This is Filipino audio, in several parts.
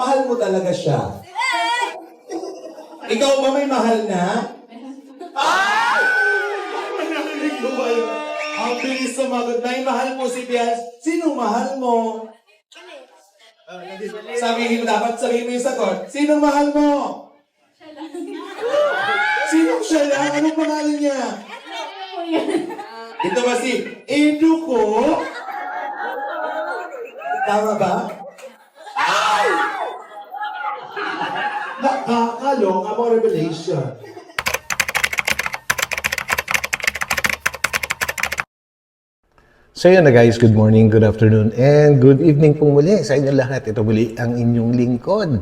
Mahal mo talaga siya. Ikaw ba may mahal na? Ay! Narinig ko ba yun? Ang bilis sumagot. May mahal mo si Bias. Sino mahal mo? Sabihin mo dapat, sabihin mo yung sagot. Sino mahal mo? Sino siya lang? Anong pangalan niya? Ito ba si Edu ko? Tama ba? Ay! Nakakalong mga revelation. So yun na guys, good morning, good afternoon, and good evening pong muli sa inyo lahat. Ito muli ang inyong lingkod,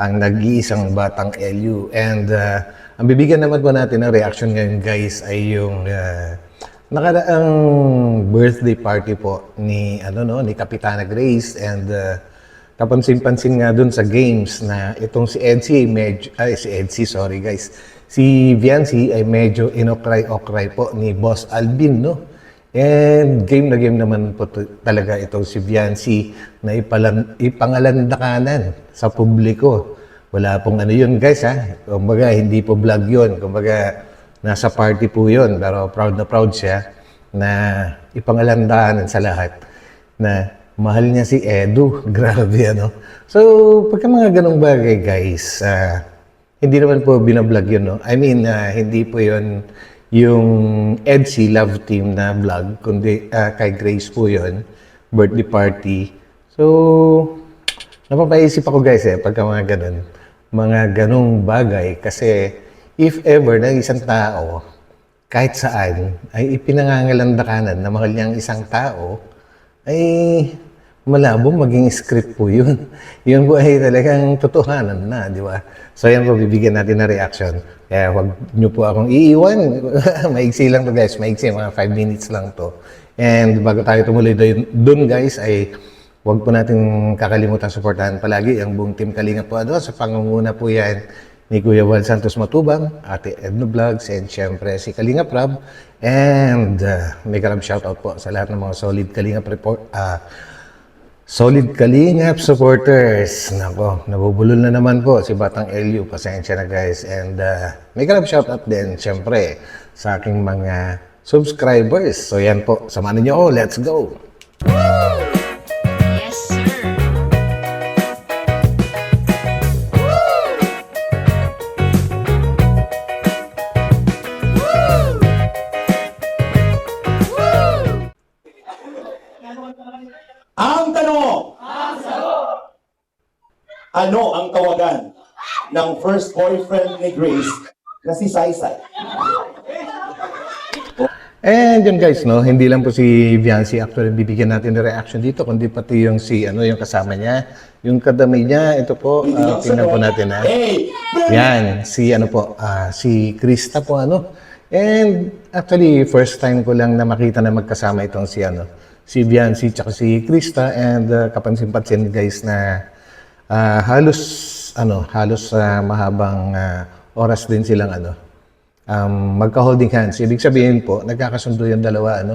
ang nag-iisang batang LU. And uh, ang bibigyan naman po natin ng reaction ngayon guys ay yung uh, nakaraang birthday party po ni ano no ni Kapitana Grace and uh, kapansin-pansin nga dun sa games na itong si Edsy ay medyo ay si Edsy sorry guys si Viancy ay medyo inokray-okray po ni Boss Alvin no And game na game naman po talaga itong si Viancy na ipalan, ipangalandakanan sa publiko. Wala pong ano yun guys ha. Kumbaga hindi po vlog yun. Kumbaga nasa party po yun. Pero proud na proud siya na ipangalandakanan sa lahat na mahal niya si Edu. Grabe ano. So pagka mga ganong bagay guys, ah, hindi naman po binablog yun, no? I mean, ah, hindi po yun yung EDC Love Team na vlog, kundi ah, kay Grace po yun, birthday party. So, napapaisip ako guys eh, pagka mga ganun, mga ganong bagay. Kasi, if ever na isang tao, kahit saan, ay ipinangangalandakanan na mahal niya ang isang tao, ay malabo maging script po yun. yun po ay talagang totohanan na, di ba? So yan po, bibigyan natin ng reaction. Kaya wag niyo po akong iiwan. maigsi lang to guys, maigsi, mga 5 minutes lang to. And bago tayo tumuloy doon guys, ay Huwag po natin kakalimutan suportahan palagi ang buong team Kalinga po ano, sa pangunguna po yan ni Kuya Juan Santos Matubang, Ate Edno Vlogs, and syempre si Kalinga Prab. And uh, may karab shoutout po sa lahat ng mga solid Kalinga report, ah, Solid Kalingap supporters. Nako, nabubulol na naman po si Batang LU. Pasensya na guys. And uh, may karab shoutout din, syempre, sa aking mga subscribers. So yan po, samahan niyo ako. Let's go! Yes, Ano ang tawagan ng first boyfriend ni Grace na si Saysay? And yun guys, no, hindi lang po si Viancy actually bibigyan natin ng reaction dito, kundi pati yung si, ano, yung kasama niya, yung kadamay niya, ito po, ah, tingnan po natin ha. Hey! Yan, si ano po, ah, si Krista po ano. And actually, first time ko lang na makita na magkasama itong si ano, si Viancy tsaka si Krista and uh, kapansin-pansin guys na ah, halos ano, halos ah, mahabang ah, oras din silang ano, um, magka-holding hands. Ibig sabihin po, nagkakasundo yung dalawa, ano?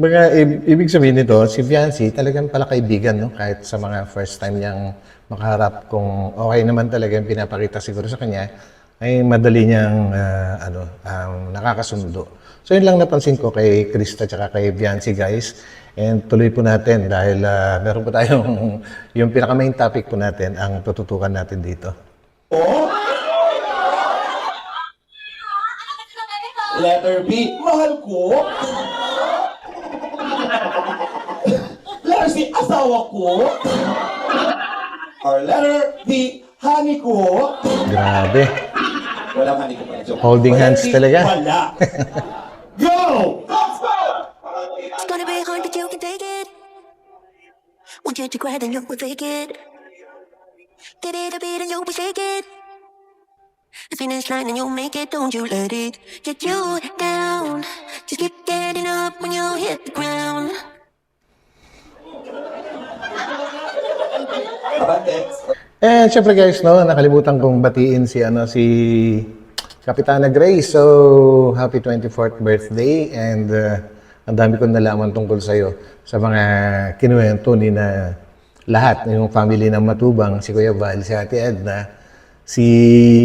I- ibig sabihin nito, si Viancy talagang pala kaibigan, no? Kahit sa mga first time niyang makaharap, kung okay naman talaga yung pinapakita siguro sa kanya, ay madali niyang, ah, ano, um, nakakasundo. So, yun lang napansin ko kay Krista tsaka kay Viancy, guys. And tuloy po natin dahil ah, meron po tayong, yung pinaka-main topic po natin, ang tututukan natin dito. Letter B, mahal ko. letter C, asawa ko. Or letter D, honey ko. Grabe. Walang honey ko pala. joke. Holding Walang hands D, talaga. Wala. Go! It's gonna be hard, but you can take it. Want you to cry, then you will fake it. Get it a beat and you will shake it. The finish line and you'll make it, don't you let it get you down. Just keep getting up when you hit the ground. Eh, syempre guys, no, nakalimutan kong batiin si ano si Kapitana Grace. So, happy 24th birthday and uh, ang dami kong nalaman tungkol sa iyo sa mga kinuwento ni na lahat, yung family ng Matubang, si Kuya Val, si Ate Edna, si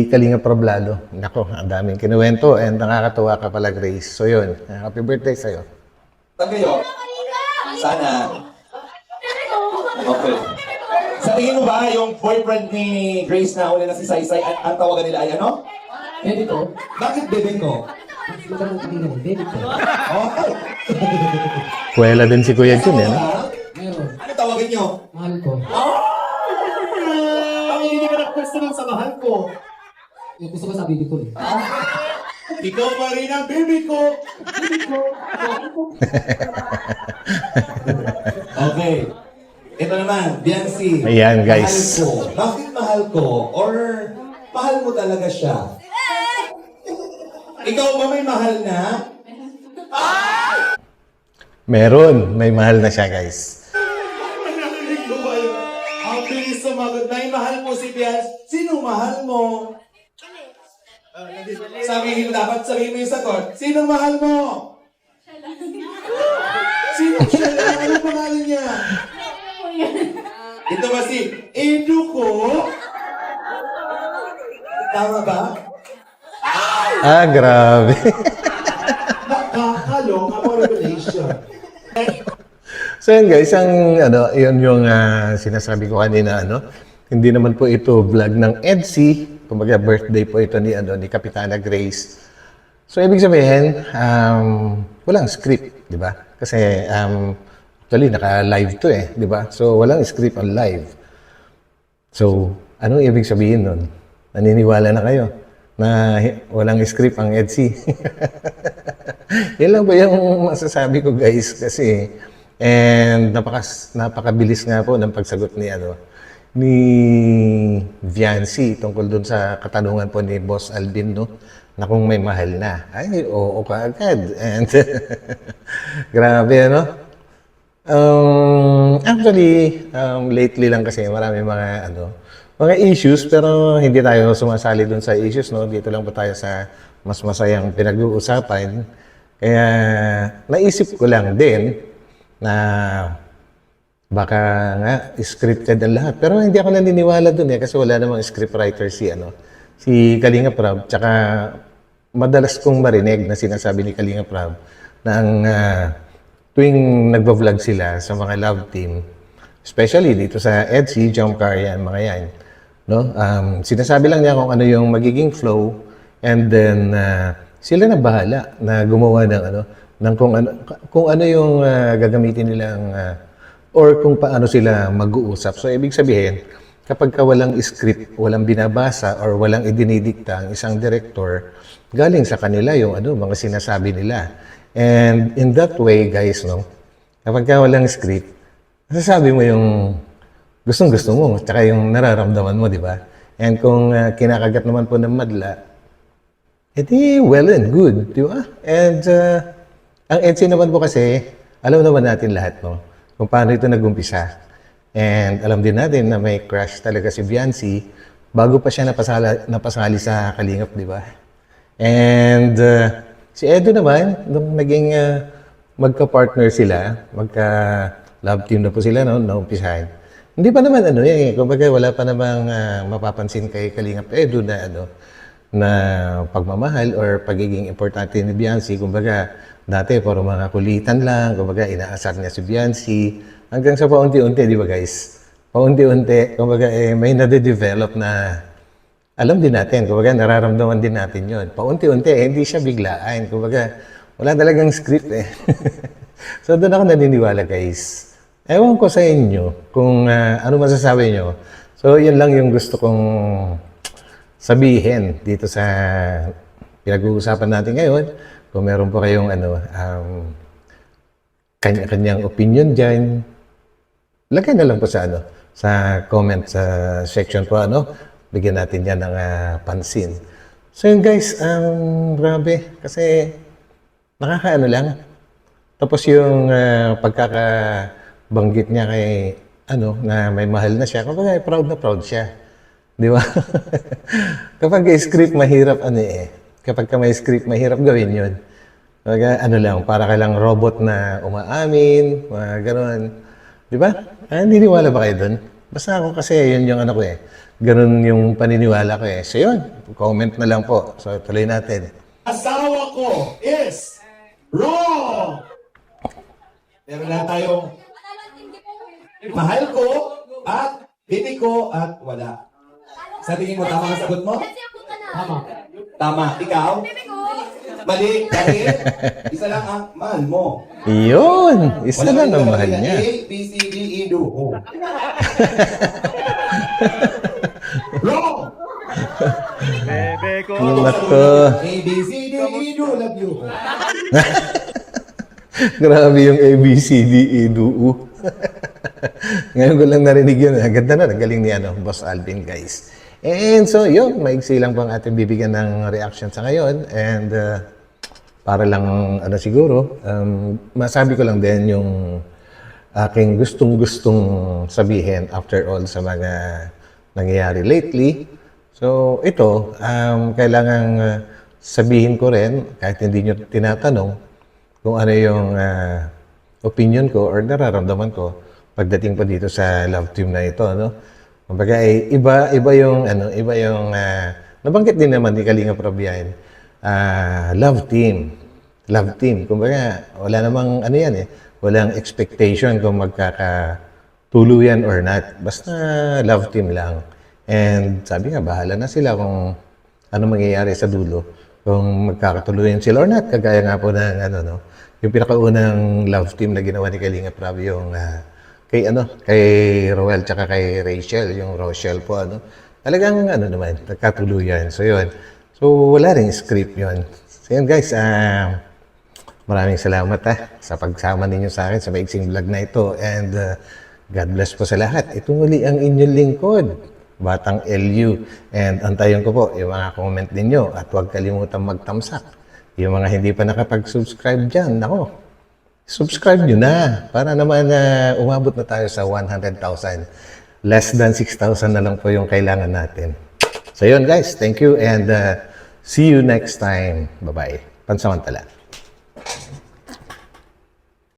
Kalinga Problado. Nako, ang daming kinuwento and nakakatuwa ka pala, Grace. So yun, happy birthday sa'yo. Saan kayo? Sana. Okay. Sa tingin mo ba yung boyfriend ni Grace na una na si Saysay, ang, ang tawagan nila ay ano? Baby ko, Bakit bebeng ko? magkaroon kami ng baby ko. Oh, Kuwela din si Kuya Jun, eh, no? ha? Meron, Ano tawagin nyo? mahal ko. Ang hindi ka nag-question ng samahan ko. Yung gusto ko sa baby ko eh. Ikaw pa rin ang baby ko. okay. Ito naman, Biancy. Ayan, guys. Mahal ko. Bakit mahal ko? Or mahal mo talaga siya? Ikaw ba may mahal na? Meron, may mahal na siya, guys. Ang bilis sumagot. May mahal mo si Biancy. Sino mahal mo? Sabihin mo dapat sabihin mo yung sagot. Sino mahal mo? Sino siya lang? Ano pangalan niya? Ito ba si Eduko? Tama ba? Ah, grabe. Nakakalong ako revelation. So yun guys, ang ano, yun yung ah, sinasabi ko kanina ano. Hindi naman po ito vlog ng EDSI, kumbaga birthday po ito ni ano ni Kapitana Grace. So ibig sabihin, um, walang script, di ba? Kasi um, actually naka-live to eh, di ba? So walang script on live. So, anong ibig sabihin nun? Naniniwala na kayo na walang script ang EDSI. Yan lang ba yung masasabi ko guys kasi and napakas, napakabilis nga po ng pagsagot ni ano ni Viancy tungkol dun sa katanungan po ni Boss Alvin no na kung may mahal na. Ay, oo ka agad. And grabe ano? Um, actually, um, lately lang kasi marami mga ano, mga issues pero hindi tayo sumasali dun sa issues no. Dito lang po tayo sa mas masayang pinag-uusapan. Kaya naisip ko lang din na baka nga scripted ang lahat. Pero hindi ako naniniwala dun eh kasi wala namang scriptwriter si ano si Kalinga Prab tsaka madalas kong marinig na sinasabi ni Kalinga Prab na ang ah, tuwing nagvo-vlog sila sa mga love team, especially dito sa Etsy, Jump Car, yan, mga yan, no? Um, sinasabi lang niya kung ano yung magiging flow and then ah, sila na bahala na gumawa ng ano, ng kung ano, kung ano yung ah, gagamitin nilang ah, or kung paano sila mag-uusap. So, ibig sabihin, kapag ka walang script, walang binabasa, or walang idinidikta ang isang director, galing sa kanila yung ano, mga sinasabi nila. And in that way, guys, no, kapag ka walang script, nasasabi mo yung gustong gusto mo, tsaka yung nararamdaman mo, di ba? And kung ah, kinakagat naman po ng madla, edi well and good, di ba? And uh, ang EDSI naman po kasi, alam naman natin lahat, no? Kung paano ito nag-umpisa. And alam din natin na may crush talaga si Biancy bago pa siya napasala, napasali sa Kalingap, di ba? And uh, si Edo naman, nung naging uh, magka-partner sila, magka-love team na po sila, no, naumpisahan. Hindi pa naman ano eh, kumbaga wala pa namang ah, mapapansin kay Kalingap Edo na ano, na pagmamahal or pagiging importante ni Biancy. Kumbaga, dati puro mga kulitan lang, kumbaga inaasar niya si Biancy. Hanggang sa paunti-unti, di ba guys? Paunti-unti, kumbaga eh, may nade-develop na alam din natin, kumbaga nararamdaman din natin yon. Paunti-unti, eh, hindi siya biglaan. Kumbaga, wala talagang script eh. so doon ako naniniwala guys. Ewan ko sa inyo kung ah, ano masasabi nyo. So yun lang yung gusto kong sabihin dito sa pinag-uusapan natin ngayon. Kung meron po kayong ano, um, kanya-kanyang opinion dyan, lagay na lang po sa ano, sa comment sa section po ano, bigyan natin yan ng ah, pansin. So yun guys, um, grabe, kasi nakakaano lang. Tapos yung ah, pagkakabanggit niya kay ano, na may mahal na siya, kumbaga proud na proud siya. Di ba? Kapag script, mahirap ano eh. Kapag ka may script, mahirap gawin yun. Kumbaga, ano lang, para ka robot na umaamin, mga ganon. Di ba? Ah, naniniwala ba kayo doon? Basta ako kasi yun yung ano ko eh. Ganun yung paniniwala ko eh. So yun, comment na lang po. So tuloy natin. Asawa ko is wrong! Meron na tayong mahal ko at bibi ko at wala. Sa tingin mo, tama ang sagot mo? Tama. Tama. Ikaw? Mali. Dahil isa lang ang mahal mo. Yun! Isa lang ang mahal niya. A, B, C, D, E, do. Oh. Wrong! Nako. A, B, C, D, E, do. Love you. Grabe yung ABCD EDU. Ngayon ko lang narinig yun. Ang ganda na. Nagaling ni ano, Boss Alvin, guys. And so, yun. Maigsi lang pang ating bibigyan ng reaction sa ngayon. And uh, para lang, ano siguro, um, masabi ko lang din yung aking gustong-gustong sabihin after all sa mga nangyayari lately. So, ito, um, kailangan uh, sabihin ko rin, kahit hindi nyo tinatanong, kung ano yung ah, opinion ko or nararamdaman ko pagdating pa dito sa love team na ito, no? Kumbaga, eh, iba, iba yung, ano, iba yung, ah, nabanggit din naman ni Kalinga Prabian, ah, love team. Love team. Kumbaga, wala namang, ano yan eh, walang expectation kung magkakatuluyan or not. Basta love team lang. And sabi nga, bahala na sila kung ano mangyayari sa dulo kung magkakatuluyan sila or not. Kagaya nga po ng ano, no, yung pinakaunang love team na ginawa ni Kalinga Prab yung ah, kay ano, kay Roel tsaka kay Rachel, yung Rochelle po ano. Talagang ano naman, nagkatuluyan. So yun. So wala ring script yun. So yun guys, ah maraming salamat ah, sa pagsama ninyo sa akin sa maiksing vlog na ito. And ah, God bless po sa lahat. Ito muli ang inyong lingkod. Batang LU. And antayin ko po yung mga comment ninyo at huwag kalimutan magtamsak. Yung mga hindi pa nakapag-subscribe dyan, nako, subscribe nyo na para naman na umabot na tayo sa 100,000. Less than 6,000 na lang po yung kailangan natin. So yun guys, thank you and uh, see you next time. Bye-bye. Pansamantala.